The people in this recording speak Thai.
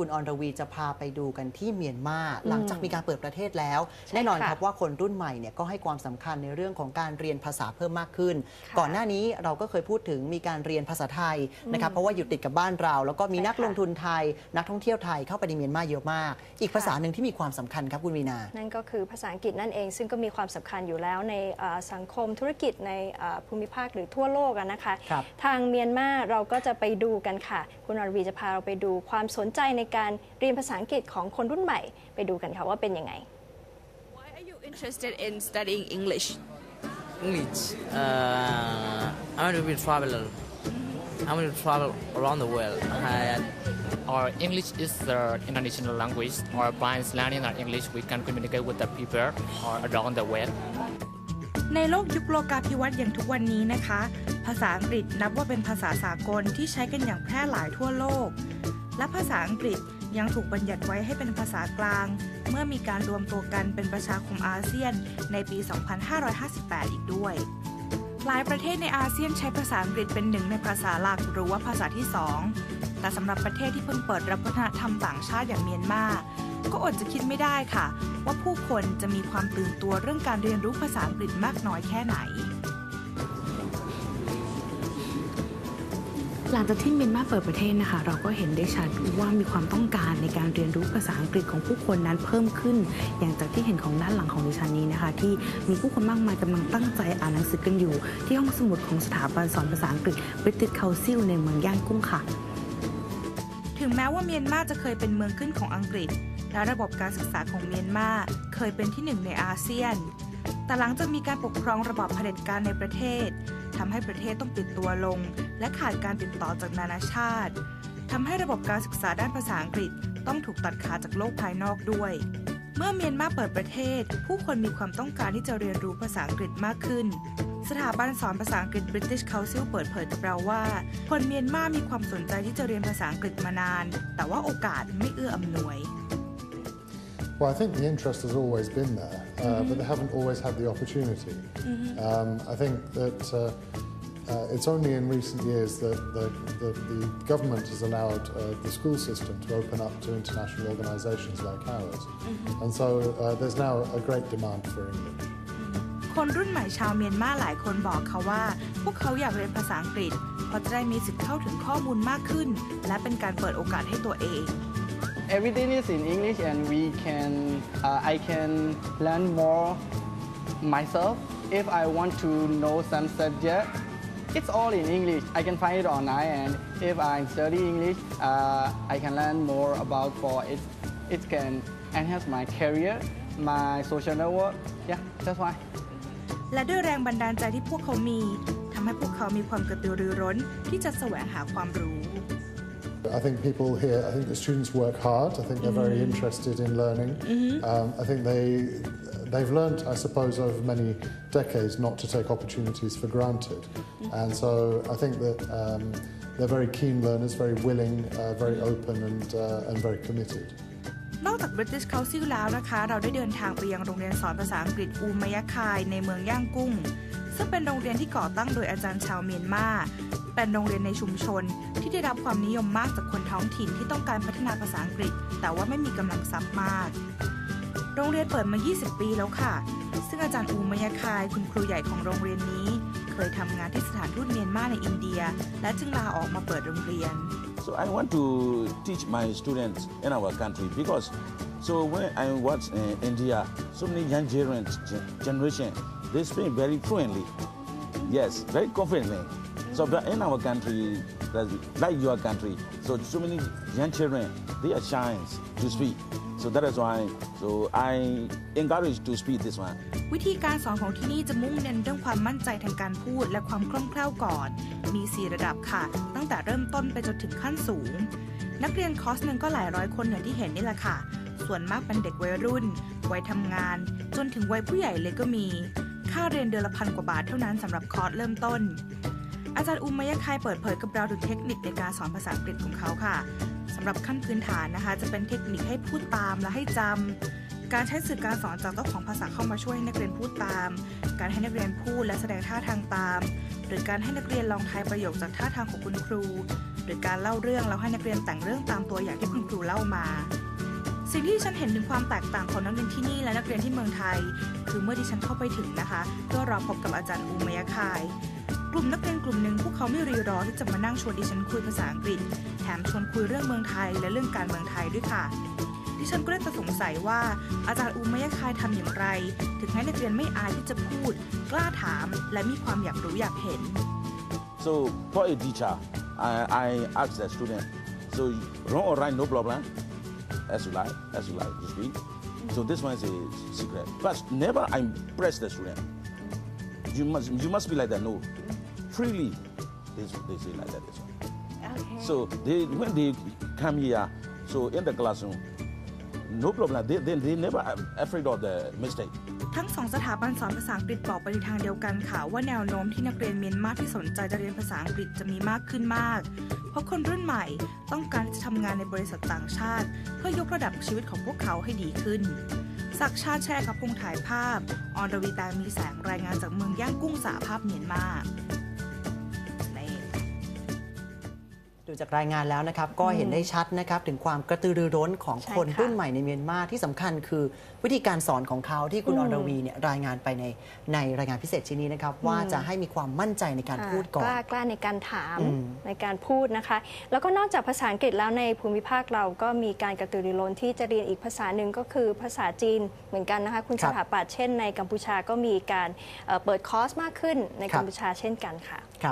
คุณอรวีจะพาไปดูกันที่เมียนมาหลังจากมีการเปิดประเทศแล้วใช่แน่นอนค่ะครับว่าคนรุ่นใหม่เนี่ยก็ให้ความสำคัญในเรื่องของการเรียนภาษาเพิ่มมากขึ้นค่ะก่อนหน้านี้เราก็เคยพูดถึงมีการเรียนภาษาไทยนะครับเพราะว่าอยู่ติดกับบ้านเรา แล้วก็มีใช่นักค่ะลงทุนไทย นักท่องเที่ยวไทยเข้าไปในเมียนมาเยอะมาก อีกค่ะภาษาหนึ่งที่มีความสำคัญครับคุณวีนา นั่นก็คือภาษาอังกฤษนั่นเอง ซึ่งก็มีความสำคัญอยู่แล้วในอ่าสังคมธุรกิจในอ่าภูมิภาคหรือทั่วโลกอะนะคะครับทางเมียนมาเราก็จะไปดูกันค่ะ คุณอรวีจะพาเราไปดูความสนใจในการเรียนภาษาอังกฤษของคนรุ่นใหม่ ไปดูกันค่ะว่าเป็นยังไง Why are you interested in studying English? English. Uh, I want to be a traveler. I want to travel around the world. I, Our English is the international language. Or by learning our English, we can communicate with the people or around the world. ในโลกยุคโลกาภิวัตน์อย่างทุกวันนี้นะคะ ภาษาอังกฤษนับว่าเป็นภาษาสากลที่ใช้กันอย่างแพร่หลายทั่วโลก และภาษาอังกฤษยังถูกบัญญัติไว้ให้เป็นภาษากลาง เมื่อมีการรวมตัวกันเป็นประชาคมอาเซียนในปี 2558 อีกด้วย หลายประเทศในอาเซียนใช้ภาษาอังกฤษเป็นหนึ่งในภาษาหลักหรือว่าภาษาที่สองแต่สำหรับประเทศที่เพิ่งเปิดรับวัฒนธรรมต่างชาติอย่างเมียนมาก็อดจะคิดไม่ได้ค่ะ ว่าผู้คนจะมีความตื่นตัวเรื่องการเรียนรู้ภาษาอังกฤษมากน้อยแค่ไหน หลังจากที่เมียนมาเปิดประเทศนะคะ เราก็เห็นได้ชัดว่ามีความต้องการในการเรียนรู้ภาษาอังกฤษของผู้คนนั้นเพิ่มขึ้น อย่างจากที่เห็นของด้านหลังของดิฉันนี้นะคะ ที่มีผู้คนมากมายกำลังตั้งใจอ่านหนังสือกันอยู่ ที่ห้องสมุดของสถาบันสอนภาษาอังกฤษ British Council ในเมืองย่างกุ้งค่ะ ถึงแม้ว่าเมียนมาจะเคยเป็นเมืองขึ้นของอังกฤษ และระบบการศึกษาของเมียนมาเคยเป็นที่หนึ่งในอาเซียน แต่หลังจากมีการปกครองระบอบเผด็จการในประเทศ ทำให้ประเทศต้องปิดตัวลง และขาดการติดต่อจากนานาชาติทำให้ระบบการศึกษาด้านภาษาอังกฤษต้องถูกตัดขาดจากโลกภายนอกด้วย เมื่อเมียนมาเปิดประเทศ ผู้คนมีความต้องการที่จะเรียนรู้ภาษาอังกฤษมากขึ้นสถาบันสอนภาษาอังกฤษ British Council เปิดเผยกับเราว่า คนเมียนมามีความสนใจที่จะเรียนภาษาอังกฤษมานาน แต่ว่าโอกาสไม่เอื้ออำนวย Well, I think the interest has always been there, uh, but they haven't always had the opportunity. Um, I think that uh, uh, it's only in recent years that the, the, the government has allowed uh, the school system to open up to international organisations like ours. And so uh, there's now a great demand for English. คนรุ่นใหม่ชาวเมียนมาหลายคนบอกเขาว่า พวกเขาอยากเรียนภาษาอังกฤษ เพราะจะได้มีสิทธิ์เข้าถึงข้อมูลมากขึ้น และเป็นการเปิดโอกาสให้ตัวเอง everything is in English and we can uh, I can learn more myself if I want to know some subject it's all in English I can find it online and if I study English uh, I can learn more about for it it can enhance my career my social network yeah that's why และด้วยแรงบันดาลใจที่พวกเขามีทำให้พวกเขามีความกระตือรือร้น ที่จะแสวงหาความรู้ I think people here, I think the students work hard. I think they're very interested in learning. Um, I think they, they've learned, I suppose, over many decades not to take opportunities for granted. And so I think that um, they're very keen learners, very willing, uh, very open, and, uh, and very committed. นอกจาก British Council แล้วนะคะ เราได้เดินทางไปยังโรงเรียนสอนภาษาอังกฤษอูมายะคายในเมืองย่างกุ้ง ซึ่งเป็นโรงเรียนที่ก่อตั้งโดยอาจารย์ชาวเมียนมา เป็นโรงเรียนในชุมชน ที่ได้รับความนิยมมากจากคนท้องถิ่นที่ต้องการพัฒนาภาษาอังกฤษ แต่ว่าไม่มีกำลังทรัพย์มาก โรงเรียนเปิดมา 20 ปีแล้วค่ะ ซึ่งอาจารย์อูมายะคายคุณครูใหญ่ของโรงเรียนนี้ เคยทำงานที่สถานทูตเมียนมาในอินเดีย และจึงลาออกมาเปิดโรงเรียน So I want to teach my students in our country because so when I watch uh, India, so many young gen- generation they speak very fluently, yes, very confidently. So but in our country, like your country, so so many young children they are shy to speak. So that is why so I encourage to speak this one. วิธีการสอนของที่นี่จะมุ่งเน้นเรื่องความมั่นใจทางการพูดและความคล่องแคล่วก่อน มี 4 ระดับค่ะ ตั้งแต่เริ่มต้นไปจนถึงขั้นสูง นักเรียนคอร์สหนึ่งก็หลายร้อยคนอย่างที่เห็นนี่แหละค่ะ ส่วนมากเป็นเด็กวัยรุ่น วัยทำงาน จนถึงวัยผู้ใหญ่เลยก็มี ค่าเรียนเดือนละพันกว่าบาทเท่านั้นสำหรับคอร์สเริ่มต้น อาจารย์อุมมายคายเปิดเผยกับเราถึงเทคนิคในการสอนภาษาอังกฤษของเขาค่ะสำหรับขั้นพื้นฐานนะคะ จะเป็นเทคนิคให้พูดตามและให้จำการใช้สื่อการสอนจากเจ้าของภาษาเข้ามาช่วยให้นักเรียนพูดตาม การให้นักเรียนพูดและแสดงท่าทางตาม หรือการให้นักเรียนลองทายประโยคจากท่าทางของคุณครู หรือการเล่าเรื่องแล้วให้นักเรียนแต่งเรื่องตามตัวอย่างที่คุณครูเล่ามาสิ่งที่ฉันเห็นถึงความแตกต่างของนักเรียนที่นี่และนักเรียนที่เมืองไทย คือเมื่อดิฉันเข้าไปถึงนะคะเพื่อรอพบกับอาจารย์อูมายาคาย กลุ่มนักเรียนกลุ่มหนึ่งพวกเขาไม่รีรอที่จะมานั่งชวนดิฉันคุยภาษาอังกฤษ แถมชวนคุยเรื่องเมืองไทยและเรื่องการเมืองไทยด้วยค่ะ ดิฉันก็ได้สงสัยว่าอาจารย์อูมายาคายทำอย่างไร ถึงให้นักเรียนไม่อายที่จะพูด กล้าถาม และมีความอยากรู้อยากเห็น So for a teacher, I, I ask the student, so wrong or right, no problem, as you like, as you like to speak. So this one is a secret. But never I press the student. You must, you must be like that. No, freely. They, they say like that. This one. So they, when they come here, so in the classroom, no problem. They, they, they never afraid of the mistake. ทั้งสองสถาบันสอนภาษาอังกฤษบอกไปในทางเดียวกันค่ะ ว่าแนวโน้มที่นักเรียนเมียนมาที่สนใจจะเรียนภาษาอังกฤษจะมีมากขึ้นมาก เพราะคนรุ่นใหม่ต้องการจะทำงานในบริษัทต่างชาติ เพื่อยกระดับชีวิตของพวกเขาให้ดีขึ้นศักดิ์ชาติแชร์กับพงษ์ถ่ายภาพ ออนรวีตามีแสงรายงานจากเมืองย่างกุ้งสาภาพเมียนมา ดูจากรายงานแล้วนะครับ ก็เห็นได้ชัดนะครับ ถึงความกระตือรือร้นของใช่คนค่ะรุ่นใหม่ในเมียนมาที่สำคัญคือวิธีการสอนของเขาที่คุณอือมรวีเนี่ยรายงานไปในในรายงานพิเศษชิ้นนี้นะครับ ว่าจะให้มีความมั่นใจในการค่ะพูดก่อนกล้ากล้าในการถามอืมในการพูดนะคะ แล้วก็นอกจากภาษาอังกฤษแล้วในภูมิภาคเราก็มีการกระตือรือร้นที่จะเรียนอีกภาษาหนึ่งก็คือภาษาจีนเหมือนกันนะคะ คุณครัสบถาปัตย์เช่น ในกัมพูชาก็มีการเอ่อเปิดคอร์สมากขึ้นในครับกัมพูชาเช่นกันค่ะ